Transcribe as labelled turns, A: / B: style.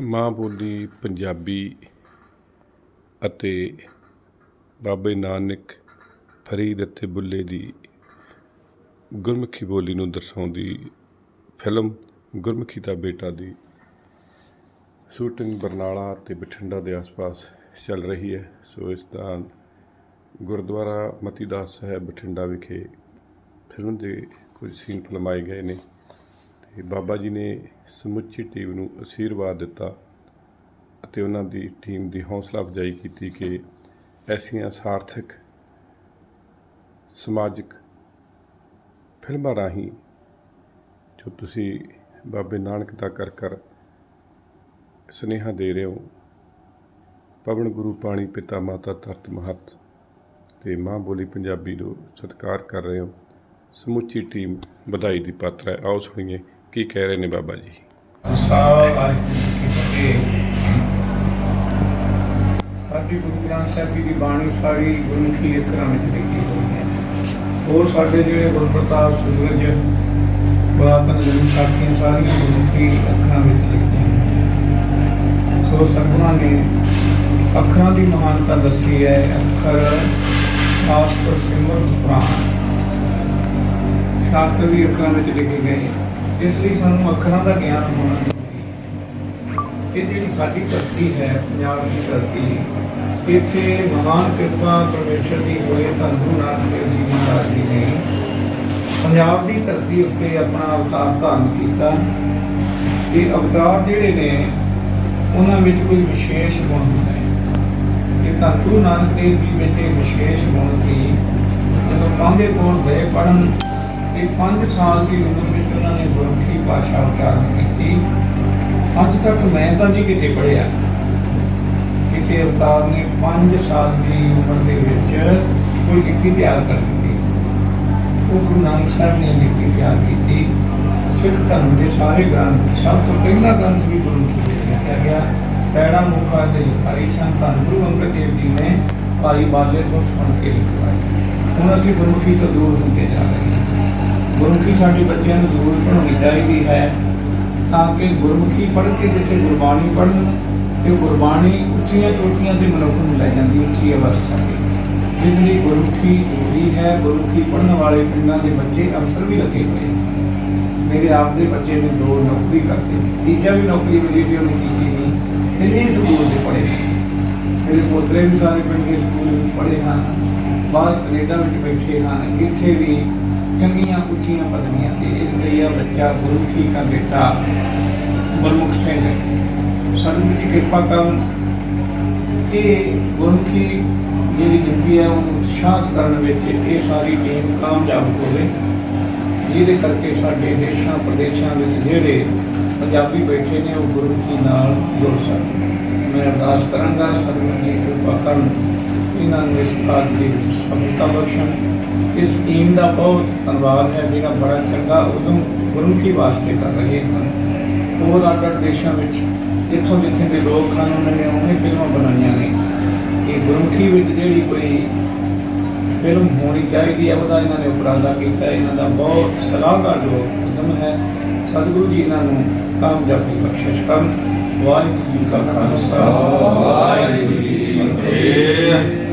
A: ਮਾਂ ਬੋਲੀ ਪੰਜਾਬੀ ਅਤੇ ਬਾਬੇ ਨਾਨਕ ਫਰੀਦ ਅਤੇ ਬੁੱਲੇ ਦੀ ਗੁਰਮੁਖੀ ਬੋਲੀ ਨੂੰ ਦਰਸਾਉਂਦੀ ਫਿਲਮ ਗੁਰਮੁਖੀ ਦਾ ਬੇਟਾ ਦੀ ਸ਼ੂਟਿੰਗ ਬਰਨਾਲਾ ਅਤੇ ਬਠਿੰਡਾ ਦੇ ਆਸ-ਪਾਸ ਚੱਲ ਰਹੀ ਹੈ। ਸੋ ਇਸ ਦਾ ਗੁਰਦੁਆਰਾ ਮਤੀਦਾਸ ਸਾਹਿਬ ਬਠਿੰਡਾ ਵਿਖੇ ਫਿਲਮ ਦੇ ਕੁਝ ਸੀਨ ਫਿਲਮਾਏ ਗਏ ਨੇ। ਤੇ ਬਾਬਾ ਜੀ ਨੇ ਸਮੁੱਚੀ ਟੀਮ ਨੂੰ ਅਸ਼ੀਰਵਾਦ ਦਿੱਤਾ ਅਤੇ ਉਹਨਾਂ ਦੀ ਟੀਮ ਦੀ ਹੌਸਲਾ ਅਫਜ਼ਾਈ ਕੀਤੀ ਕਿ ਐਸੀਆਂ ਸਾਰਥਕ, ਸਮਾਜਿਕ ਫਿਲਮਾਂ ਰਾਹੀਂ ਜੋ ਤੁਸੀਂ ਬਾਬੇ ਨਾਨਕ ਦਾ ਕਰ ਕਰ ਸੁਨੇਹਾ ਦੇ ਰਹੇ ਹੋ, ਪਵਨ ਗੁਰੂ ਪਾਣੀ ਪਿਤਾ ਮਾਤਾ ਧਰਤ ਮਹਤ ਤੇ ਮਾਂ ਬੋਲੀ ਪੰਜਾਬੀ ਨੂੰ ਸਤਿਕਾਰ ਕਰ ਰਹੇ ਹੋ, ਸਮੁੱਚੀ ਟੀਮ ਵਧਾਈ ਦੀ ਪਾਤਰ ਹੈ। ਆਓ ਸੁਣੀਏ ਕੀ ਕਹਿ ਰਹੇ ਨੇ ਬਾਬਾ ਜੀ?
B: ਸਾਡੀ ਗੁਰੂ ਗ੍ਰੰਥ ਸਾਹਿਬ ਜੀ ਦੀ ਬਾਣੀ ਸਾਰੀ ਗੁਰਮੁਖੀ ਅੱਖਰਾਂ ਵਿੱਚ ਲਿਖੀ ਹੋਈ ਹੈ। ਹੋਰ ਸਾਡੇ ਜਿਹੜੇ ਗੁਰਪ੍ਰਤਾਪ ਸੂਰਜ, ਪੁਰਾਤਨ ਜਨਮ ਸਾਖੀਆਂ ਸਾਰੀਆਂ ਗੁਰਮੁਖੀ ਅੱਖਰਾਂ ਵਿੱਚ ਲਿਖੀਆਂ ਸੋ ਸਤਿਗੁਰਾਂ ਨੇ ਅੱਖਰਾਂ ਦੀ ਮਹਾਨਤਾ ਦੱਸੀ ਹੈ। ਅੱਖਰ, ਸ਼ਾਸਤਰ, ਸਿਮਰਤ, ਪੁਰਾਣ। ਸ਼ਾਸਤਰ ਵੀ ਅੱਖਰਾਂ ਵਿੱਚ ਲਿਖੇ ਗਏ ਇਸ ਲਈ ਸਾਨੂੰ ਅੱਖਰਾਂ ਦਾ ਗਿਆਨ ਹੋਣਾ ਜ਼ਰੂਰੀ ਇਹ ਜਿਹੜੀ ਸਾਡੀ ਧਰਤੀ ਹੈ, ਪੰਜਾਬ ਦੀ ਧਰਤੀ, ਇੱਥੇ ਮਹਾਨ ਕਿਰਪਾ ਪਰਮੇਸ਼ਰ ਦੀ ਹੋਏ ਤਾਂ ਗੁਰੂ ਨਾਨਕ ਦੇਵ ਜੀ ਦੀ ਜੀ ਨੇ ਪੰਜਾਬ ਦੀ ਧਰਤੀ ਉੱਤੇ ਆਪਣਾ ਅਵਤਾਰ ਧਾਰਨ ਕੀਤਾ। ਇਹ ਅਵਤਾਰ ਜਿਹੜੇ ਨੇ, ਉਹਨਾਂ ਵਿੱਚ ਕੋਈ ਵਿਸ਼ੇਸ਼ ਗੁਣ ਹੁੰਦਾ ਹੈ। ਇਹ ਤਾਂ ਗੁਰੂ ਨਾਨਕ ਦੇਵ ਜੀ ਵਿੱਚ ਇਹ ਵਿਸ਼ੇਸ਼ ਗੁਣ ਸੀ। ਜਦੋਂ ਕਾਂਦੇ ਕੋਲ ਗਏ ਪੜਨ ਇਹ 5 ਸਾਲ ਦੀ ਉਮਰ ਵਿੱਚ ਉਹਨਾਂ ਨੇ ਗੁਰਮੁਖੀ ਭਾਸ਼ਾ ਉਚਾਰਨ ਕੀਤੀ। ਅੱਜ ਤੱਕ ਮੈਂ ਤਾਂ ਨਹੀਂ ਕਿਤੇ ਪੜਿਆ ਕਿਸੇ ਅਵਤਾਰ ਨੇ 5 ਸਾਲ ਦੀ ਉਮਰ ਦੇ ਵਿੱਚ ਕੋਈ ਲਿਪੀ ਤਿਆਰ ਕਰ ਦਿੱਤੀ। ਉਹ ਗੁਰੂ ਨਾਨਕ ਸਾਹਿਬ ਨੇ ਲਿਪੀ ਤਿਆਰ ਕੀਤੀ। ਸਿੱਖ ਧਰਮ ਦੇ ਸਾਰੇ ਗ੍ਰੰਥ, ਸਭ ਤੋਂ ਪਹਿਲਾ ਗ੍ਰੰਥ ਵੀ ਗੁਰਮੁਖੀ ਵਿੱਚ ਲਿਖਿਆ ਗਿਆ। ਪੈੜਾ, ਮੁਖਾ ਦੇ ਲਿਖਾਈ ਸੰਤਾਨ ਗੁਰੂ ਅੰਗਦ ਦੇਵ ਜੀ ਨੇ ਭਾਈ ਬਾਲੇ ਤੋਂ ਸੁਣ ਕੇ ਲਿਖਵਾਈ ਹੁਣ ਅਸੀਂ ਗੁਰਮੁਖੀ ਤੋਂ ਦੂਰ ਹੁੰਦੇ ਜਾ ਰਹੇ ਹਾਂ। ਗੁਰਮੁਖੀ ਸਾਡੇ ਬੱਚਿਆਂ ਨੂੰ ਜ਼ਰੂਰ ਪੜ੍ਹਾਉਣੀ ਚਾਹੀਦੀ ਹੈ, ਤਾਂ ਕਿ ਗੁਰਮੁਖੀ ਪੜ੍ਹ ਕੇ ਜਿੱਥੇ ਗੁਰਬਾਣੀ ਪੜ੍ਹਨ, ਤੇ ਗੁਰਬਾਣੀ ਉੱਚੀਆਂ ਚੋਟੀਆਂ ਤੇ ਮਨੁੱਖ ਨੂੰ ਲੈ ਜਾਂਦੀ ਉੱਚੀ ਅਵਸਥਾ ਤੇ। ਇਸ ਲਈ ਗੁਰਮੁਖੀ ਜ਼ਰੂਰੀ ਹੈ, ਗੁਰਮੁਖੀ ਪੜ੍ਹਨ ਵਾਲੇ ਪਿੰਡਾਂ ਦੇ ਬੱਚੇ ਅਫਸਰ ਵੀ ਲੱਗੇ ਹੋਏ ਮੇਰੇ ਆਪ ਦੇ ਬੱਚੇ ਨੇ ਦੋ ਨੌਕਰੀ ਕਰਦੇ ਤੀਜਾ ਵੀ ਨੌਕਰੀ ਮਿਲੀ ਸੀ, ਉਹਨੇ ਕੀਤੀ ਨਹੀਂ। ਤਿੰਨੇ ਸਕੂਲ ਦੇ ਪੜ੍ਹੇ ਮੇਰੇ ਪੋਤਰੇ ਵੀ ਸਾਰੇ ਪਿੰਡ ਦੇ ਸਕੂਲ ਪੜ੍ਹੇ ਹਨ। ਬਾਹਰ ਕੈਨੇਡਾ ਵਿੱਚ ਬੈਠੇ ਹਨ। ਇੱਥੇ ਵੀ ਚੰਗੀਆਂ ਉੱਚੀਆਂ ਪਦਵੀਆਂ ਤੇ ਇਸ ਲਈ ਇਹ ਬੱਚਾ ਗੁਰਮੁਖੀ ਦਾ ਬੇਟਾ ਗੁਰਮੁਖ ਸਿੰਘ। ਸਾਨੂੰ ਦੀ ਕਿਰਪਾ ਕਰਨ। ਇਹ ਗੁਰਮੁਖੀ ਜਿਹੜੀ ਲਿਪੀ ਹੈ ਉਹਨੂੰ ਉਤਸ਼ਾਹਤ ਕਰਨ ਵਿੱਚ ਇਹ ਸਾਰੀ ਟੀਮ ਕਾਮਯਾਬ ਹੋਵੇ। ਜਿਹਦੇ ਕਰਕੇ ਸਾਡੇ ਦੇਸ਼ਾਂ, ਪ੍ਰਦੇਸ਼ਾਂ ਵਿੱਚ ਜਿਹੜੇ ਪੰਜਾਬੀ ਬੈਠੇ ਨੇ, ਉਹ ਗੁਰਮੁਖੀ ਨਾਲ ਜੁੜ ਸਕਣ। ਮੈਂ ਅਰਦਾਸ ਕਰਾਂਗਾ, ਸਤਿਗੁਰੂ ਜੀ ਕਿਰਪਾ ਕਰਨ। ਇਹਨਾਂ ਨੂੰ ਇਸ ਕਾਰਜ ਵਿੱਚ ਸਫਲਤਾ ਬਖਸ਼ਣ। ਇਸ ਟੀਮ ਦਾ ਬਹੁਤ ਧੰਨਵਾਦ ਹੈ, ਜਿਹੜਾ ਬੜਾ ਚੰਗਾ ਉਦਮ ਗੁਰਮੁਖੀ ਵਾਸਤੇ ਕਰ ਰਹੇ ਹਨ। ਹੋਰ ਅੱਡ ਦੇਸ਼ਾਂ ਵਿੱਚ ਜਿੱਥੋਂ ਜਿੱਥੇ ਦੇ ਲੋਕ ਹਨ, ਉਹਨਾਂ ਨੇ ਉਹਨੇ ਫਿਲਮਾਂ ਬਣਾਈਆਂ ਨੇ। ਇਹ ਗੁਰਮੁਖੀ ਵਿੱਚ ਜਿਹੜੀ ਕੋਈ ਫਿਲਮ ਹੋਣੀ ਚਾਹੀਦੀ ਹੈ, ਉਹਦਾ ਇਹਨਾਂ ਨੇ ਉਪਰਾਲਾ ਕੀਤਾ। ਇਹਨਾਂ ਦਾ ਬਹੁਤ ਸਲਾਹਕਾਰ ਜੋ ਉਦਮ ਹੈ। ਸਤਿਗੁਰੂ ਜੀ ਇਹਨਾਂ ਨੂੰ ਕਾਮਯਾਬੀ ਬਖਸ਼ਿਸ਼ ਕਰਨ। ਵਾਹਿਗੁਰੂ ਜੀ ਕਾ ਖਾਲਸਾ। ਵਾਹਿਗੁਰੂ ਜੀ ਕੀ ਫਤਿਹ।